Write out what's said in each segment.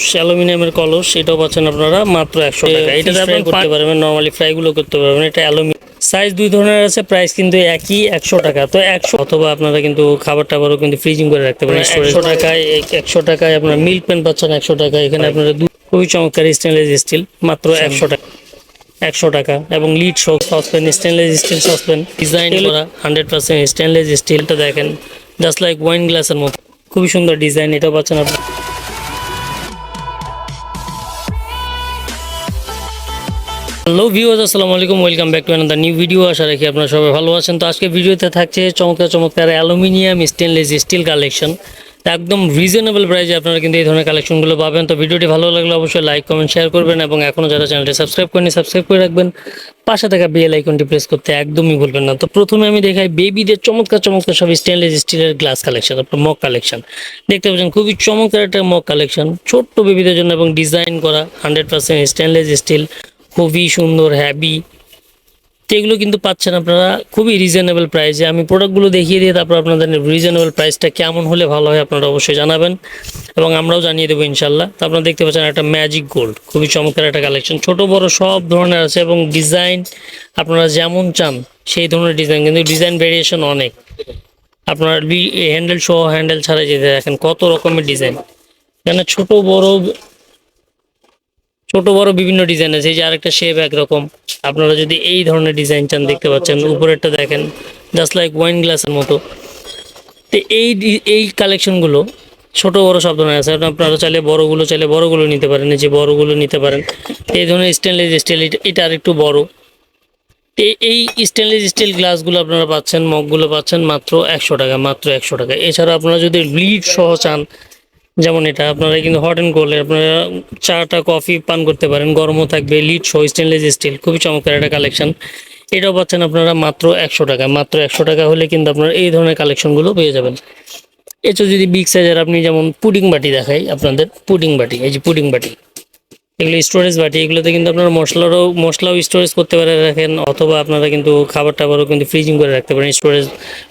কলস অ্যালুমিনিয়ামের কলস এটাও পাচ্ছেন আপনারা মাত্র একশো টাকা। এটাতে আপনি করতে পারবেন নর্মালি ফ্রাইগুলো করতে পারবেন। এটা অ্যালুমিনিয়াম সাইজ দুই ধরনের আছে প্রাইস কিন্তু একই একশো টাকা। তো একশো অথবা আপনারা কিন্তু খাবার টাবারও কিন্তু ফ্রিজিং করে রাখতে পারেন একশো টাকায় একশো টাকায় আপনার মিল্ক পেন পাচ্ছেন একশো টাকায় এখানে আপনারা খুবই চমৎকার স্টেনলেস স্টিল মাত্র একশো টাকা। একশো টাকা। এবং লিড শোক saucepan stainless steel saucepan design করা হান্ড্রেড পার্সেন্ট স্টেনলেস স্টিলটা দেখেন জাস্ট লাইক ওয়াইন গ্লাসের মতো। খুবই সুন্দর ডিজাইন এটাও পাচ্ছেন আপনি। হ্যালো ভিউয়ার্স, আসসালামু আলাইকুম, welcome back to another new video আশা রাখি আপনারা সবাই ভালো আছেন। তো আজকে ভিডিওতে থাকছে চমৎকার চমৎকার অ্যালুমিনিয়াম স্টেনলেস স্টিল কালেকশন একদম রিজনেবল প্রাইসে আপনারা কিন্তু এই ধরনের কালেকশনগুলো পাবেন। তো ভিডিওটি ভালো লাগলে অবশ্যই লাইক কমেন্ট শেয়ার করবেন এবং এখনও যারা চ্যানেলটি সাবস্ক্রাইব করেনি সাবস্ক্রাইব করে রাখবেন। পাশে থাকা বেল আইকনটি প্রেস করতে একদমই ভুলবেন না। তো প্রথমে আমি দেখাই বেবিদের চমৎকার চমৎকার সব স্টেনলেস স্টিলের গ্লাস কালেকশন আপনার মগ কালেকশন দেখতে পাচ্ছেন, খুবই চমৎকার একটা মগ কালেকশন ছোট্ট বেবিদের জন্য এবং ডিজাইন করা হান্ড্রেড পার্সেন্ট স্টেনলেস স্টিল খুবই সুন্দর হ্যাভি তো এগুলো কিন্তু পাচ্ছেন আপনারা খুবই রিজনেবল প্রাইসে আমি প্রোডাক্টগুলো দেখিয়ে দিয়ে তারপর আপনাদের রিজনেবল প্রাইসটা কেমন হলে ভালো হয় আপনারা অবশ্যই জানাবেন। এবং আমরাও জানিয়ে দেবো ইনশাল্লাহ। তো আপনারা দেখতে পাচ্ছেন একটা ম্যাজিক গোল্ড খুবই চমৎকার একটা কালেকশন ছোট, বড় সব ধরনের আছে এবং ডিজাইন আপনারা যেমন চান সেই ধরনের ডিজাইন কিন্তু ডিজাইন ভেরিয়েশন অনেক। আপনার হ্যান্ডেল সহ হ্যান্ডেল ছাড়া যেতে দেখেন কত রকমের ডিজাইন এখানে ছোট, বড় ছোট, বড় বিভিন্ন ডিজাইন আছে। এই যে আরেকটা শেপ একরকম। আপনারা যদি এই ধরনের ডিজাইন চান, দেখতে পাচ্ছেন, উপরেরটা দেখেন জাস্ট লাইক ওয়াইন গ্লাসের মতো। তো এই এই কালেকশনগুলো ছোট, বড় সব ধরনের আছে। আপনারা চাইলে বড়গুলো চাইলে বড়গুলো নিতে পারেন যে বড়গুলো নিতে পারেন। এই ধরনের স্টেনলেস স্টিল এটা আর একটু বড়। এই স্টেনলেস স্টিল গ্লাসগুলো আপনারা পাচ্ছেন মগগুলো পাচ্ছেন মাত্র একশো টাকা, মাত্র একশো টাকা। এছাড়া আপনারা যদি লিড সহ চান যেমন এটা, আপনারা কিন্তু হট অ্যান্ড কোল্ড আপনারা চাটা কফি পান করতে পারেন, গরমও থাকবে লিড সহ স্টেনলেস স্টিল খুবই চমৎকার একটা কালেকশন এটাও পাচ্ছেন আপনারা মাত্র একশো টাকা, মাত্র একশো টাকা হলে কিন্তু আপনারা এই ধরনের কালেকশনগুলো পেয়ে যাবেন। এছাড়া যদি বিগ সাইজের আপনি যেমন পুডিং বাটি দেখাই আপনাদের পুডিং বাটি, এই যে পুডিং বাটি, এগুলো স্টোরেজ বাটি, এগুলোতে কিন্তু আপনারা মশলারও, মশলাও স্টোরেজ করতে পারে রাখেন অথবা আপনারা কিন্তু খাবার টাবারও কিন্তু ফ্রিজিং করে রাখতে পারেন স্টোরেজ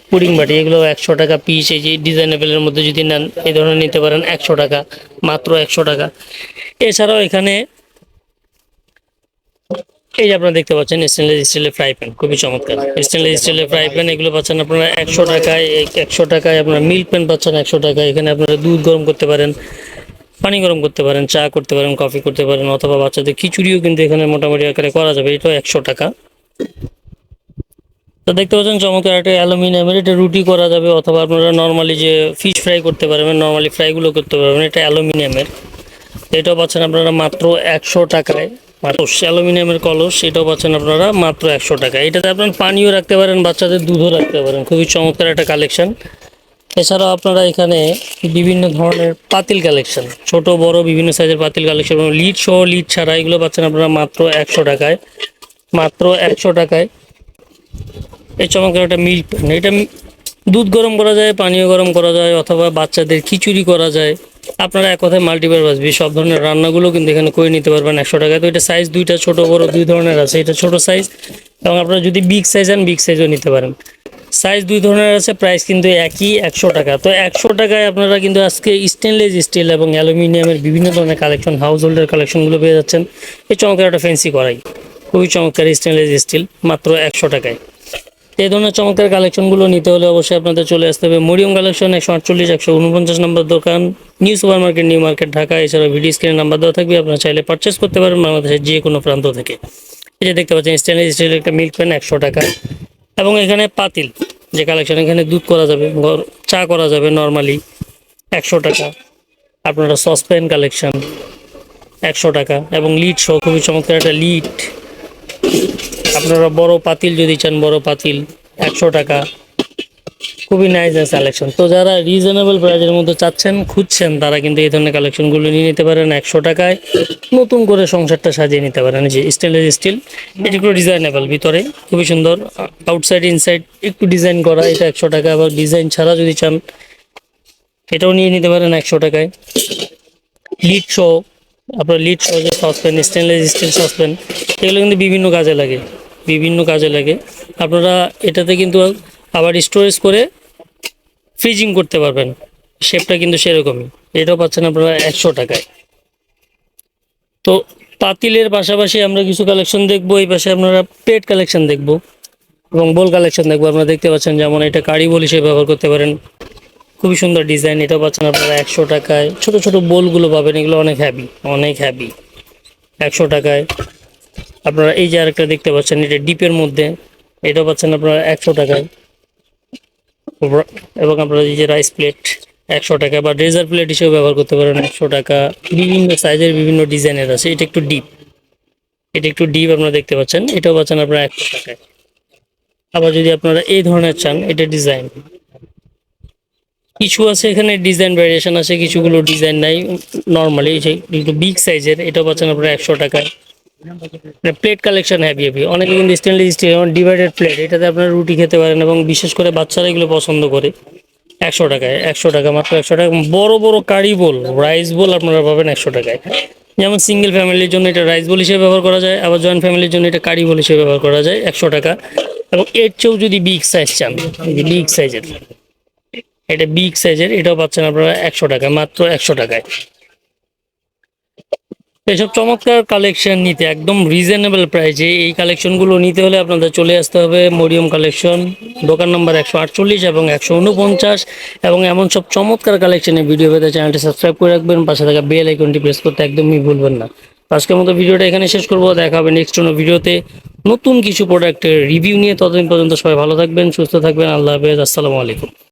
পুডিং বাটি, এগুলো একশো টাকা পিস এই যে ডিজাইনেবলের মধ্যে যদি নেন, এই ধরনের নিতে পারেন একশো টাকা, মাত্র একশো টাকা। এছাড়াও এখানে এই যে আপনারা দেখতে পাচ্ছেন স্টেনলেস স্টিলের ফ্রাই প্যান খুবই চমৎকার। স্টেনলেস স্টিলের ফ্রাই প্যান এগুলো পাচ্ছেন আপনারা একশো টাকায় একশো টাকায় আপনারা মিল্ক প্যান পাচ্ছেন একশো টাকায়। এখানে আপনারা দুধ গরম করতে পারেন, পানি গরম করতে পারেন, চা করতে পারেন কফি করতে পারেন, অথবা বাচ্চাদের খিচুড়িও কিন্তু এখানে মোটামুটি আকারে করা যাবে, এটাও একশো টাকা। তো দেখতে পাচ্ছেন চমৎকার একটা অ্যালুমিনিয়ামের এটা রুটি করা যাবে অথবা আপনারা নর্মালি যে ফিশ ফ্রাই করতে পারবেন নর্মালি ফ্রাইগুলো করতে পারবেন, এটা অ্যালুমিনিয়ামের। এটাও পাচ্ছেন আপনারা মাত্র একশো টাকায়। মাত্র অ্যালুমিনিয়ামের কলস, এটাও পাচ্ছেন আপনারা মাত্র একশো টাকা এটাতে আপনার পানিও রাখতে পারেন, বাচ্চাদের দুধও রাখতে পারেন। খুবই চমৎকার একটা কালেকশন এছাড়াও আপনারা এখানে বিভিন্ন ধরনের পাতিল কালেকশন ছোট, বড়, বিভিন্ন সাইজের পাতিল কালেকশন লিড সহ লিড ছাড়া এগুলো পাচ্ছেন আপনারা মাত্র একশো টাকায়। মাত্র একশো টাকায়। এই চমৎকার একটা মিল্ক প্যান এটা দুধ গরম করা যায়, পানীয় গরম করা যায়, অথবা বাচ্চাদের খিচুড়ি করা যায়। আপনারা এক কথায় মাল্টিপারপাস সব ধরনের রান্নাগুলো কিন্তু এখানে করে নিতে পারবেন একশো টাকায় তো এটা সাইজ দুইটা, ছোট, বড় দুই ধরনের আছে। এটা ছোট সাইজ এবং আপনারা যদি বিগ সাইজ আন বিগ সাইজও নিতে পারেন। সাইজ দুই ধরনের আছে প্রাইস কিন্তু একই একশো টাকা। তো একশো টাকায় আপনারা কিন্তু আজকে স্টেনলেস স্টিল এবং অ্যালুমিনিয়ামের বিভিন্ন ধরনের কালেকশন হাউস হোল্ডের কালেকশনগুলো পেয়ে যাচ্ছেন। এই চমৎকার একটা ফ্যান্সি করাই খুবই চমৎকার স্টেনলেস স্টিল মাত্র একশো টাকায়। এই ধরনের চমৎকার কালেকশনগুলো নিতে হলে অবশ্যই আপনাদের চলে আসতে হবে মরিয়ম কালেকশন একশো আটচল্লিশ, একশো উনপঞ্চাশ নম্বর দোকান, new super market new market, Dhaka এছাড়া ভিডিও স্ক্রিনে নাম্বার দেওয়া থাকবে, আপনারা চাইলে পারচেস করতে পারেন বাংলাদেশের যে কোনো প্রান্ত থেকে। এই যে দেখতে পাচ্ছেন স্টেনলেস স্টিলের একটা মিল্ক প্যান একশো টাকা। এবং এখানে পাতিল, যে কালেকশন এখানে দুধ করা যাবে চা করা যাবে নর্মালি একশো টাকা। আপনারা সসপ্যান কালেকশন একশো টাকা। এবং লিড সহ, খুবই চমৎকার একটা লিড আপনারা বড় পাতিল যদি চান, বড় পাতিল, একশো টাকা। খুবই নাইস নাইস কালেকশন তো যারা রিজনেবল প্রাইজের মধ্যে চাচ্ছেন, খুঁজছেন, তারা কিন্তু এই ধরনের কালেকশনগুলো নিয়ে নিতে পারেন একশো টাকায়। নতুন করে সংসারটা সাজিয়ে নিতে পারেন। যে স্টেনলেস স্টিল এটি একটু ডিজাইনেবল ভিতরে, খুবই সুন্দর। আউটসাইড ইনসাইড একটু ডিজাইন করা, এটা একশো টাকা। আবার ডিজাইন ছাড়া যদি চান, এটাও নিয়ে নিতে পারেন একশো টাকায়। লিড শো আপনার লিড শো যে সসপ্যান স্টেনলেস স্টিল সসপ্যান এগুলো কিন্তু বিভিন্ন কাজে লাগে। বিভিন্ন কাজে লাগে। আপনারা এটাতে কিন্তু আবার স্টোরেজ করে ফ্রিজিং করতে পারবেন। শেপটা কিন্তু সেরকমই। এটাও পাচ্ছেন আপনারা একশো টাকায়। তো পাতিলের পাশাপাশি আমরা কিছু কালেকশন দেখব। এই পাশে আপনারা প্লেট কালেকশন দেখব এবং বোল কালেকশন দেখব। আপনারা দেখতে পাচ্ছেন যেমন এটা কারি বল হিসেবে ব্যবহার করতে পারেন। খুবই সুন্দর ডিজাইন এটাও পাচ্ছেন আপনারা একশো টাকায়। ছোট ছোট বোলগুলো পাবেন। এগুলো অনেক হ্যাভি অনেক হ্যাভি একশো টাকায়। আপনারা এই যে আরেকটা দেখতে পাচ্ছেন, এটা ডিপের মধ্যে। এটাও পাচ্ছেন আপনারা একশো টাকায়। এবং আপনারা এই যে রাইস প্লেট একশো টাকা বা ড্রেজার প্লেট হিসেবে ব্যবহার করতে পারেন একশো টাকা। বিভিন্ন সাইজের বিভিন্ন ডিজাইনের আছে। এটা একটু ডিপ এটা একটু ডিপ আপনারা দেখতে পাচ্ছেন। এটাও পাচ্ছেন আপনারা একশো টাকায়। আবার যদি আপনারা এই ধরনের চান, এটা ডিজাইন কিছু আছে এখানে ডিজাইন ভ্যারিয়েশন আছে, কিছুগুলো ডিজাইন নাই। নর্মালি একটু বিগ সাইজের এটাও পাচ্ছেন আপনারা একশো টাকায়। প্লেট কালেকশন হ্যাভি হ্যাভি অনেকে কিন্তু স্টেনলেস স্টিল ডিভাইডেড প্লেট এটাতে আপনারা রুটি খেতে পারেন এবং বিশেষ করে বাচ্চারা এগুলো পছন্দ করে। একশো টাকায়, একশো টাকা, মাত্র একশো টাকা। বড় বড় কারি বোল রাইস বোল আপনারা পাবেন একশো টাকায়। যেমন সিঙ্গেল ফ্যামিলির জন্য এটা রাইস বোল হিসেবে ব্যবহার করা যায়, আবার জয়েন্ট ফ্যামিলির জন্য এটা কারি বোল হিসেবে ব্যবহার করা যায়, একশো টাকা। এবং এর চেয়েও যদি বিগ সাইজ চান বিগ সাইজের এটা বিগ সাইজের এটাও পাচ্ছেন আপনারা একশো টাকা, মাত্র একশো টাকায়। এসব চমৎকার কালেকশন নিতে, একদম রিজনেবল প্রাইসে এই কালেকশনগুলো নিতে হলে আপনাদের চলে আসতে হবে মরিয়ম কালেকশন দোকান নম্বর একশো আটচল্লিশ এবং একশো উনপঞ্চাশ। এবং এমন সব চমৎকার কালেকশনের ভিডিও পেতে চ্যানেলটি সাবস্ক্রাইব করে রাখবেন, পাশে থাকা বেল আইকনটি প্রেস করতে একদমই ভুলবেন না। আজকের মতো ভিডিওটা এখানে শেষ করব, দেখা হবে নেক্সট কোনো ভিডিওতে নতুন কিছু প্রোডাক্টের রিভিউ নিয়ে ততদিন পর্যন্ত সবাই ভালো থাকবেন, সুস্থ থাকবেন, আল্লাহ হাফেজ, আসসালামু আলাইকুম।